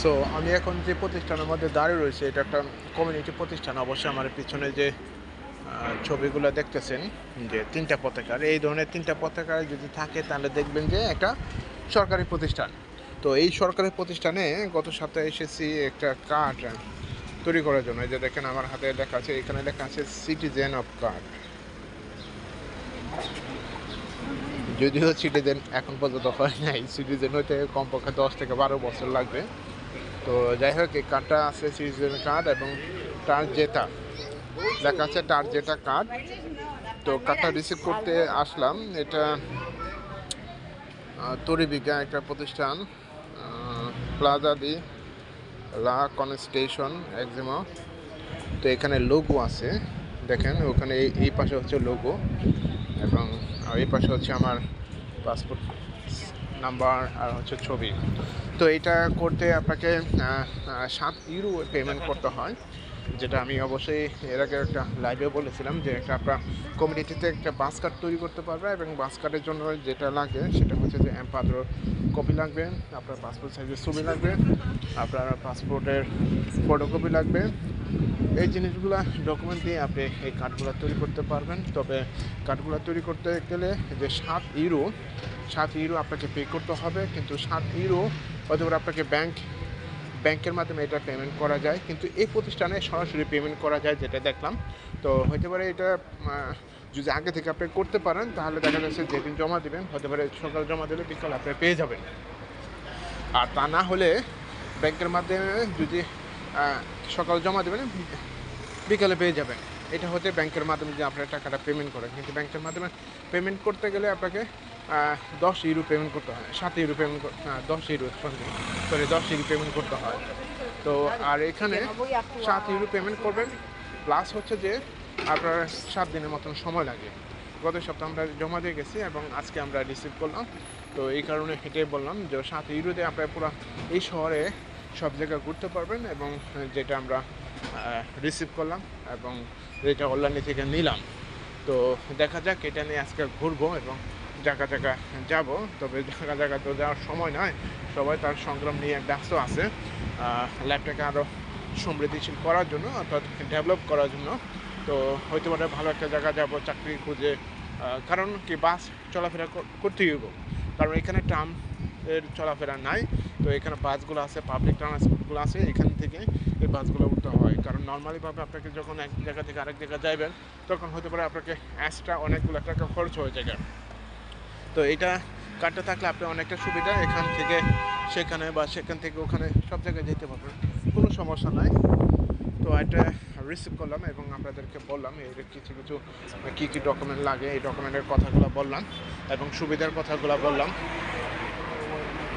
So আমি এখন যে প্রতিষ্ঠানের মধ্যে দাঁড়িয়ে রয়েছে, এটা একটা কমিউনিটি প্রতিষ্ঠান। অবশ্যই আমার পিছনে যে ছবিগুলো দেখতেছেন, যে তিনটা পতাকার এই ধরনের তিনটা পতাকা যদি থাকে, তাহলে দেখবেন যে একটা সরকারি প্রতিষ্ঠান। তো এই সরকারি প্রতিষ্ঠানে গত সপ্তাহে এসেছি একটা কার্ড তৈরি করার জন্য। যে দেখেন, আমার হাতে লেখা আছে, এখানে লেখা আছে সিটিজেন অফ কার্ড যদিও সিটিজেন এখন পর্যন্ত হয় নাই। সিটিজেন হইতে কমপক্ষে দশ থেকে বারো বছর লাগবে। তো যাই হোক, এই কার্ডটা আছে সিটিজেন কার্ড এবং তার জেতা। লেখা আছে তার জেতা কার্ড তো কার্ডটা রিসিভ করতে আসলাম। এটা তরিবিজ্ঞান একটা প্রতিষ্ঠান প্লাজা দি লা কনস্টেশন একজিমা তো এখানে লোগো আছে। দেখেন, ওখানে এই পাশে হচ্ছে লোগো এবং এই পাশে হচ্ছে আমার পাসপোর্ট নাম্বার আর হচ্ছে ছবি। তো এটা করতে আপনাকে সাত ইউরো পেমেন্ট করতে হয়। যেটা আমি অবশ্যই এর আগে একটা লাইভে বলেছিলাম যে একটা আপনার কমিউনিটিতে একটা বাস কার্ড তৈরি করতে পারবে এবং বাস কার্ডের জন্য যেটা লাগে সেটা হচ্ছে যে এম্পাদ্র কপি লাগবে, আপনার পাসপোর্ট সাইজের ছবি লাগবে, আপনার পাসপোর্টের ফটোকপি লাগবে। এই জিনিসগুলো ডকুমেন্ট দিয়ে আপনি এই কার্ডগুলো তৈরি করতে পারবেন। তবে কার্ডগুলো তৈরি করতে গেলে যে সাত ইউরো সাত ইউরো আপনাকে পে করতে হবে। কিন্তু সাত ইউরো অথবা আপনাকে ব্যাংক ব্যাংকের মাধ্যমে এটা পেমেন্ট করা যায়। কিন্তু এই প্রতিষ্ঠানে সরাসরি পেমেন্ট করা যায় যেটা দেখলাম। তো হতে পারে এটা যদি আগে থেকে আপনি করতে পারেন, তাহলে দেখা যাচ্ছে যেদিন জমা দেবেন হতে পারে সকাল জমা দিলে বিকাল আপনি পেয়ে যাবেন। আর তা না হলে ব্যাংকের মাধ্যমে যদি সকাল জমা দেবেন, বিকালে পেয়ে যাবেন। এটা হতে ব্যাংকের মাধ্যমে যে আপনার টাকাটা পেমেন্ট করেন। কিন্তু ব্যাংকের মাধ্যমে পেমেন্ট করতে গেলে আপনাকে দশ ইউরো পেমেন্ট করতে হয়। সাত ইউরো পেমেন্ট হ্যাঁ দশ ইউরো সরি দশ ইউরো পেমেন্ট করতে হয়। তো, আর এখানে সাত ইউরো পেমেন্ট করবেন প্লাস হচ্ছে যে আপনার সাত দিনের মতন সময় লাগে। গত সপ্তাহে আমরা জমা দিয়ে গেছি এবং আজকে আমরা রিসিভ করলাম। তো এই কারণে হেঁটে বললাম যে সাত ইউরোতে আপনার পুরো এই শহরে সব জায়গায় ঘুরতে পারবেন এবং যেটা আমরা রিসিভ করলাম এবং যেটা অনলাইনে থেকে নিলাম। তো দেখা যাক এটা নিয়ে আজকে ঘুরবো এবং জায়গা জায়গা যাব, তবে জায়গা জায়গা তো যাওয়ার সময় নয়। সবাই তার সংগ্রাম নিয়ে ব্যস্ত আছে। ল্যাবটাকে আরও সমৃদ্ধিশীল করার জন্য, অর্থাৎ ডেভেলপ করার জন্য। তো হয়তো পারে ভালো একটা জায়গা যাব, চাকরি খুঁজে কারণ কি বাস চলাফেরা কর- করতেই হইব। কারণ এখানে ট্রাম এর চলাফেরা নাই, তো এখানে বাসগুলো আছে পাবলিক ট্রান্সপোর্টগুলো আছে, এখান থেকে এই বাসগুলো উঠতে হয়। কারণ নর্মালিভাবে আপনাকে যখন এক জায়গা থেকে আরেক জায়গায় যাবেন তখন হতে পারে আপনাকে এক্সট্রা অনেকগুলো টাকা খরচ হয়ে যায়। তো এটা কার্ডটা থাকলে আপনি অনেকটা সুবিধা, এখান থেকে সেখানে বা সেখান থেকে ওখানে সব জায়গায় যেতে পারবেন। কোনো সমস্যা নাই। তো এটা রিসিভ করলাম এবং আপনাদেরকে বললাম এর কিছু কিছু কী কী ডকুমেন্ট লাগে, এই ডকুমেন্টের কথাগুলো বললাম এবং সুবিধার কথাগুলো বললাম।